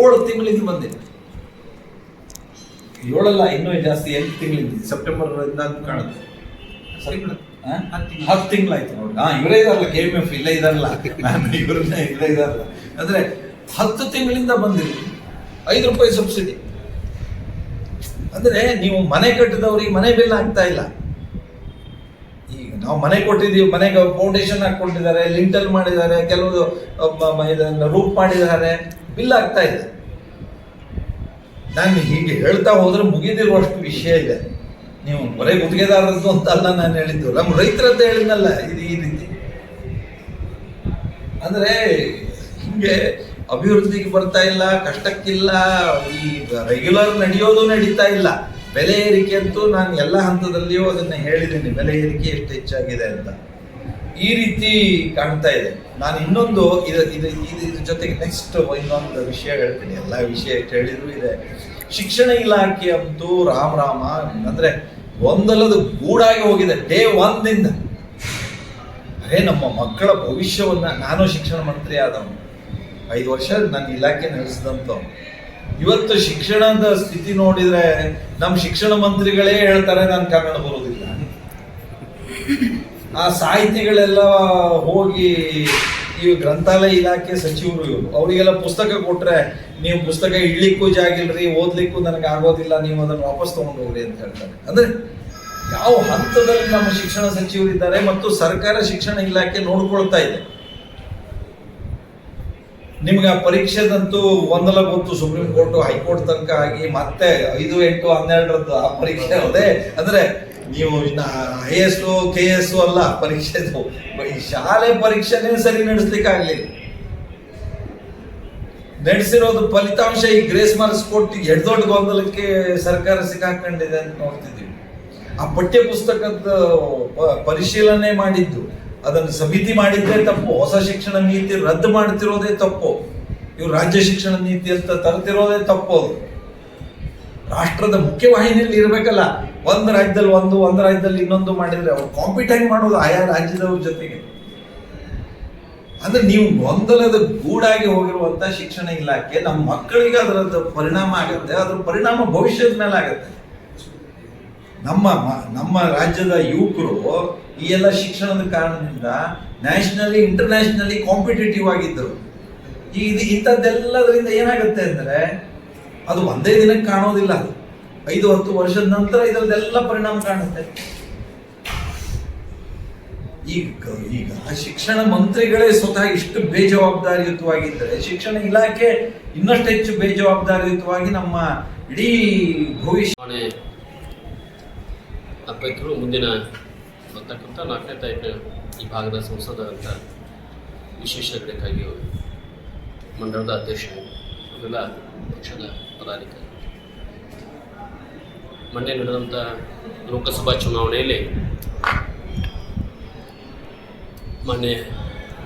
ಏಳು ತಿಂಗಳಿಂದ ಬಂದೆ ಏಳಲ್ಲ ಇನ್ನೂ ಜಾಸ್ತಿ ಎಂಟು ತಿಂಗಳಿಂದ ಸೆಪ್ಟೆಂಬರ್ ಇಂದ ಕಾಣುತ್ತೆ. ಸರಿ? ಹತ್ತು ತಿಂಗಳು. ಹತ್ತು ತಿಂಗಳಾಯ್ತು ನೋಡಿ. ಹಾ ಇವರೇ ಇದಾರಲ್ಲ ಕೆ ಎಂ ಎಫ್ ಇಲ್ಲೇ ಇದಾರಲ್ಲ. ನಾನು ಇವ್ರನ್ನೇ ಇಲ್ಲೇ ಇದಾರಲ್ಲ. ಅಂದ್ರೆ ಹತ್ತು ತಿಂಗಳಿಂದ ಬಂದಿದೆ. ಐದು ರೂಪಾಯಿ ಸಬ್ಸಿಡಿ. ಅಂದ್ರೆ ನೀವು ಮನೆ ಕಟ್ಟಿದವ್ರಿಗೆ ಮನೆ ಬಿಲ್ ಆಗ್ತಾ ಇಲ್ಲ. ನಾವು ಮನೆ ಕೊಟ್ಟಿದ್ದೀವಿ ಮನೆಗೆ ಫೌಂಡೇಶನ್ ಹಾಕೊಂಡಿದ್ದಾರೆ ಲಿಂಟಲ್ ಮಾಡಿದ್ದಾರೆ ಕೆಲವು ಇದನ್ನು ಮ- ಇದನ್ನ ರೂಪ್ ಮಾಡಿದ್ದಾರೆ. ಬಿಲ್ ಆಗ್ತಾ ಇದೆ. ನಾನು ಹೀಗೆ ಹೇಳ್ತಾ ಹೋದ್ರೆ ಮುಗಿದಿರುವಷ್ಟು ವಿಷಯ ಇದೆ. ನೀವು ಬರೀ ಗುತ್ತಿಗೆದಾರರದ್ದು ಅಂತ ಅಲ್ಲ ನಾನು ಹೇಳಿದ್ದು. ನಮ್ಮ ರೈತರದ್ದು ಹೇಳಿದ್ನಲ್ಲ, ಇದು ಈ ರೀತಿ. ಅಂದ್ರೆ, ಹಿಂಗೆ ಅಭಿವೃದ್ಧಿಗೆ ಬರ್ತಾ ಇಲ್ಲ, ಕಷ್ಟಕ್ಕಿಲ್ಲ, ಈ ರೆಗ್ಯುಲರ್ ನಡೆಯೋದು ನಡೀತಾ ಇಲ್ಲ. ಬೆಲೆ ಏರಿಕೆ ಅಂತೂ ನಾನು ಎಲ್ಲ ಹಂತದಲ್ಲಿಯೂ ಅದನ್ನು ಹೇಳಿದ್ದೀನಿ. ಬೆಲೆ ಏರಿಕೆ ಎಷ್ಟು ಹೆಚ್ಚಾಗಿದೆ ಅಂತ. ಈ ರೀತಿ ಕಾಣ್ತಾ ಇದೆ. ನಾನು ಇನ್ನೊಂದು ಇದು ಇದು, ಇದು- ಇದ್ರ ಜೊತೆಗೆ ನೆಕ್ಸ್ಟ್ ಇನ್ನೊಂದು ವಿಷಯ ಹೇಳ್ತೀನಿ. ಎಲ್ಲ ವಿಷಯ ಹೇಳಿದ್ರು ಇದೆ. ಶಿಕ್ಷಣ ಇಲಾಖೆ ಅಂತೂ ರಾಮ ರಾಮ, ಅಂದ್ರೆ ಒಂದಲ್ಲದು ಗೂಡಾಗಿ ಹೋಗಿದೆ. ಡೇ ಒಂದಿಂದ ಅರೇ, ನಮ್ಮ ಮಕ್ಕಳ ಭವಿಷ್ಯವನ್ನ ನಾನು ಶಿಕ್ಷಣ ಮಂತ್ರಿ ಆದವನು ಐದು ವರ್ಷ ನನ್ನ ಇಲಾಖೆ ನಡೆಸಿದಂಥವ್ನು ಇವತ್ತು ಶಿಕ್ಷಣದ ಸ್ಥಿತಿ ನೋಡಿದ್ರೆ ನಮ್ಮ ಶಿಕ್ಷಣ ಮಂತ್ರಿಗಳೇ ಹೇಳ್ತಾರೆ, ನಾನು ಕನ್ನಡ ಬರೋದಿಲ್ಲ. ಆ ಸಾಹಿತಿಗಳೆಲ್ಲ ಹೋಗಿ ಈ ಗ್ರಂಥಾಲಯ ಇಲಾಖೆ ಸಚಿವರು ಇವರು. ಅವರಿಗೆಲ್ಲ ಪುಸ್ತಕ ಕೊಟ್ರೆ, ನೀವು ಪುಸ್ತಕ ಇಡ್ಲಿಕ್ಕೂ ಜಾಗಿಲ್ರಿ ಓದ್ಲಿಕ್ಕೂ ನನಗೆ ಆಗೋದಿಲ್ಲ, ನೀವು ಅದನ್ನು ವಾಪಸ್ ತಗೊಂಡು ಹೋಗ್ರಿ ಅಂತ ಹೇಳ್ತಾರೆ. ಅಂದ್ರೆ ಯಾವ ಹಂತದಲ್ಲಿ ನಮ್ಮ ಶಿಕ್ಷಣ ಸಚಿವರಿದ್ದಾರೆ ಮತ್ತು ಸರ್ಕಾರ ಶಿಕ್ಷಣ ಇಲಾಖೆ ನೋಡ್ಕೊಳ್ತಾ ಇದೆ. ನಿಮ್ಗೆ ಆ ಪರೀಕ್ಷೆದಂತೂ ಒಂದಲ ಗೊತ್ತು ಸುಪ್ರೀಂ ಕೋರ್ಟ್, ಹೈಕೋರ್ಟ್ ತನಕ ಆಗಿ ಮತ್ತೆ ಐದು, ಎಂಟು, ಹನ್ನೆರಡರದ್ದು ಆ ಪರೀಕ್ಷೆ ಅದೇ ಅಂದ್ರೆ ನೀವು ಇನ್ನ ಐ ಎಸ್ ಕೆ ಎಸ್ ಅಲ್ಲ ಪರೀಕ್ಷೆ ಶಾಲೆ ಪರೀಕ್ಷೆನೇ ಸರಿ ನಡೆಸ್ಲಿಕ್ಕೆ ಆಗ್ಲಿಲ್ಲ ನಡೆಸಿರೋದು ಫಲಿತಾಂಶ ಈ ಗ್ರೇಸ್ ಮಾರ್ಕ್ಸ್ ಕೊಟ್ಟು ಎಡ್ ದೊಡ್ಡ ಗೊಂದಲಕ್ಕೆ ಸರ್ಕಾರ ಸಿಕ್ಕಾಕೊಂಡಿದೆ ಅಂತ ನೋಡ್ತಿದ್ದೀವಿ. ಆ ಪಠ್ಯ ಪುಸ್ತಕದ ಪರಿಶೀಲನೆ ಮಾಡಿದ್ದು. ಅದನ್ನು ಸಮಿತಿ ಮಾಡಿದ್ದೇ ತಪ್ಪು, ಹೊಸ ಶಿಕ್ಷಣ ನೀತಿ ರದ್ದು ಮಾಡ್ತಿರೋದೇ ತಪ್ಪು. ಇವ್ರು ರಾಜ್ಯ ಶಿಕ್ಷಣ ನೀತಿ ಅಂತ ತರ್ತಿರೋದೇ ತಪ್ಪು ಅದು. ರಾಷ್ಟ್ರದ ಮುಖ್ಯವಾಹಿನಿಯಲ್ಲಿ ಇರಬೇಕಲ್ಲ, ಒಂದು ರಾಜ್ಯದಲ್ಲಿ ಒಂದು ಒಂದು ರಾಜ್ಯದಲ್ಲಿ ಇನ್ನೊಂದು ಮಾಡಿದ್ರೆ ಅವ್ರು ಕಾಂಪಿಟೈನ್ ಮಾಡೋದು ಆಯಾ ರಾಜ್ಯದವ್ರ ಜೊತೆಗೆ. ಅಂದ್ರೆ ನೀವು ಗೊಂದಲದ ಗೂಡಾಗಿ ಹೋಗಿರುವಂತ ಶಿಕ್ಷಣ ಇಲಾಖೆ ನಮ್ಮ ಮಕ್ಕಳಿಗೆ ಅದರದ್ದು ಪರಿಣಾಮ ಆಗುತ್ತೆ, ಅದ್ರ ಪರಿಣಾಮ ಭವಿಷ್ಯದ ಮೇಲೆ ಆಗುತ್ತೆ ನಮ್ಮ ನಮ್ಮ ರಾಜ್ಯದ ಯುವಕರು ಈ ಎಲ್ಲ ಶಿಕ್ಷಣದ ಕಾರಣದಿಂದ ನ್ಯಾಷನಲಿ, ಇಂಟರ್ನ್ಯಾಷನಲಿ ಕಾಂಪಿಟೇಟಿವ್ ಆಗಿದ್ದರು. ಈ ಇದು ಇಂಥದ್ದೆಲ್ಲದರಿಂದ ಏನಾಗುತ್ತೆ ಅಂದರೆ, ಅದು ಒಂದೇ ದಿನಕ್ಕೆ ಕಾಣೋದಿಲ್ಲ ಅದು. ಐದು, ಹತ್ತು ವರ್ಷದ ನಂತರ ಇದರದೆಲ್ಲ ಪರಿಣಾಮ ಕಾಣುತ್ತೆ. ಈಗ ಈಗ ಶಿಕ್ಷಣ ಮಂತ್ರಿಗಳೇ ಸ್ವತಃ ಇಷ್ಟು ಬೇಜವಾಬ್ದಾರಿಯುತವಾಗಿದ್ದರೆ, ಶಿಕ್ಷಣ ಇಲಾಖೆ ಇನ್ನಷ್ಟು ಹೆಚ್ಚು ಬೇಜವಾಬ್ದಾರಿಯುತವಾಗಿ ನಮ್ಮ ಇಡೀ ಭವಿಷ್ಯ ಅಭ್ಯರ್ಥಿಗಳು ಮುಂದಿನ ಬರ್ತಕ್ಕಂಥ ನಾಲ್ಕನೇ ತಾರೀಕು ಈ ಭಾಗದ ಸಂಸದ ಅಂತ ವಿಶೇಷ ಘಟಕ್ಕಾಗಿ ಮಂಡಳದ ಅಧ್ಯಕ್ಷರು ಇವೆಲ್ಲ ಪಕ್ಷದ ಪದಾಧಿಕಾರಿ. ಮೊನ್ನೆ ನಡೆದಂಥ ಲೋಕಸಭಾ ಚುನಾವಣೆಯಲ್ಲಿ ಮೊನ್ನೆ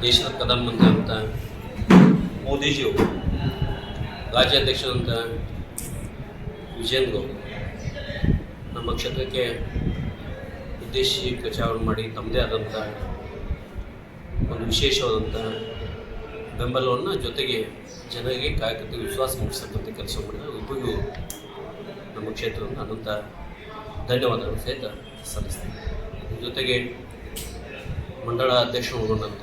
ದೇಶದ ಪ್ರಧಾನಮಂತ್ರಿ ಅಂತ ಮೋದಿಜಿಯವರು ರಾಜ್ಯಾಧ್ಯಕ್ಷರಂತ ವಿಜಯನ್ ಗೌಡ್ ನಮ್ಮ ಕ್ಷೇತ್ರಕ್ಕೆ ವಿದೇಶಿ ಪ್ರಚಾರ ಮಾಡಿ ತಮ್ಮದೇ ಆದಂಥ ಒಂದು ವಿಶೇಷವಾದಂಥ ಬೆಂಬಲವನ್ನು ಜೊತೆಗೆ ಜನರಿಗೆ ಕಾಯಕತೆ ವಿಶ್ವಾಸ ಮೂಡಿಸ್ತಕ್ಕಂಥ ಕೆಲಸ ಮಾಡಿದ ಇಬ್ಬರಿಗೂ ನಮ್ಮ ಕ್ಷೇತ್ರವನ್ನು ಅನಂತ ಧನ್ಯವಾದಗಳು ಸಹಿತ ಸಲ್ಲಿಸ್ತೀನಿ. ಜೊತೆಗೆ ಮಂಡಳ ಅಧ್ಯಕ್ಷ ಒಳಗೊಂಡಂಥ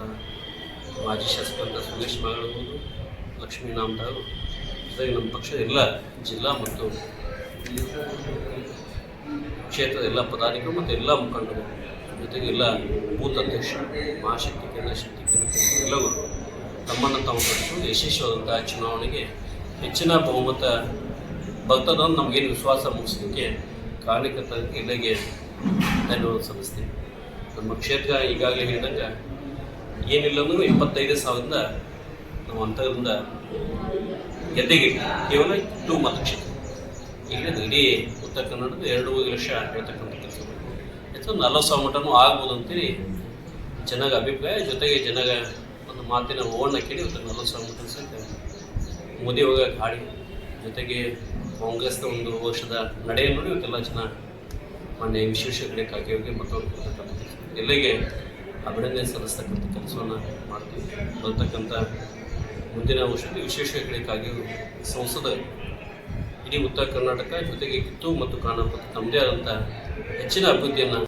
ಮಾಜಿ ಶಾಸಕರಂಥ ಸುರೇಶ್ ಮಾಗಳಬಹುದು ಲಕ್ಷ್ಮೀ ನಾಮದಾರು ಜೊತೆಗೆ ನಮ್ಮ ಪಕ್ಷದ ಎಲ್ಲ ಜಿಲ್ಲಾ ಮತ್ತು ಕ್ಷೇತ್ರದ ಎಲ್ಲ ಪದಾಧಿಕಾರಿಗಳು ಮತ್ತು ಎಲ್ಲ ಮುಖಂಡರು, ಜೊತೆಗೆ ಎಲ್ಲ ಬೂತ್ ಅಧ್ಯಕ್ಷರು ಮಹಾಶಕ್ತಿ, ಕೇಂದ್ರ ಶಕ್ತಿ, ಕೇಂದ್ರ ಎಲ್ಲವೂ ತಮ್ಮನ್ನು ತಾವು ಪಡಿಸು ಯಶಸ್ವಿಯಾದಂಥ ಚುನಾವಣೆಗೆ ಹೆಚ್ಚಿನ ಬಹುಮತ ಬರ್ತದೆ ಅಂತ ನಮಗೇನು ವಿಶ್ವಾಸ ಮುಗಿಸೋದಕ್ಕೆ ಕಾರ್ಯಕರ್ತರಿಗೆ ಎಲ್ಲರಿಗೆ ಧನ್ಯವಾದ ಸಲ್ಲಿಸ್ತೀನಿ. ನಮ್ಮ ಕ್ಷೇತ್ರ ಈಗಾಗಲೇ ಹೇಳಿದಂಗೆ ಏನಿಲ್ಲ ಅಂದ್ರೂ ಇಪ್ಪತ್ತೈದು ಸಾವಿರದಿಂದ ನಾವು ಅಂತರದಿಂದ ಗೆದ್ದೆಗೆ ಕೇವಲ ಟು ಮತಕ್ಷೇತ್ರ. ಈಗ ಇಡೀ ಉತ್ತರ ಕನ್ನಡದ ಎರಡೂವರೆ ಲಕ್ಷ ಹೇಳ್ತಕ್ಕಂಥ ಕೆಲಸ ಹೆಚ್ಚು ನಲವತ್ತು ಸಾವಿರ ಮಟನೂ ಆಗ್ಬೋದು ಅಂತೇಳಿ ಜನಗ ಅಭಿಪ್ರಾಯ, ಜೊತೆಗೆ ಜನಗ ಒಂದು ಮಾತಿನ ಓಣ ಕೇಳಿ ಇವತ್ತು ನಲವತ್ತು ಸಾವಿರ ಮಟ ಸಹಿತ ಮೋದಿ ಹೋಗ ಗಾಡಿ, ಜೊತೆಗೆ ಕಾಂಗ್ರೆಸ್ನ ಒಂದು ವರ್ಷದ ನಡೆಯನ್ನು ನೋಡಿ ಇವತ್ತೆಲ್ಲ ಜನ ಮೊನ್ನೆ ವಿಶೇಷ ಕಡೆ ಕಾಕಿಯವರಿಗೆ ಮತವನ್ನು ಮತ್ತೊಂದು ಕೆಲಸ ಎಲ್ಲರಿಗೆ ಅಭಿನಂದನೆ ಸಲ್ಲಿಸ್ತಕ್ಕಂಥ ಕೆಲಸವನ್ನು ಮಾಡ್ತೀವಿ. ಬರ್ತಕ್ಕಂಥ ಮುಂದಿನ ವರ್ಷದಲ್ಲಿ ವಿಶೇಷ ಹೆಗ್ಗಳಿಕೆಯಾಗಿಯೂ ಸಂಸದ ಇಡೀ ಉತ್ತರ ಕರ್ನಾಟಕ ಜೊತೆಗೆ ಕಿತ್ತೂರು ಮತ್ತು ಕಾನಪುರ ತಮ್ಮದೇ ಆದಂಥ ಹೆಚ್ಚಿನ ಅಭಿವೃದ್ಧಿಯನ್ನು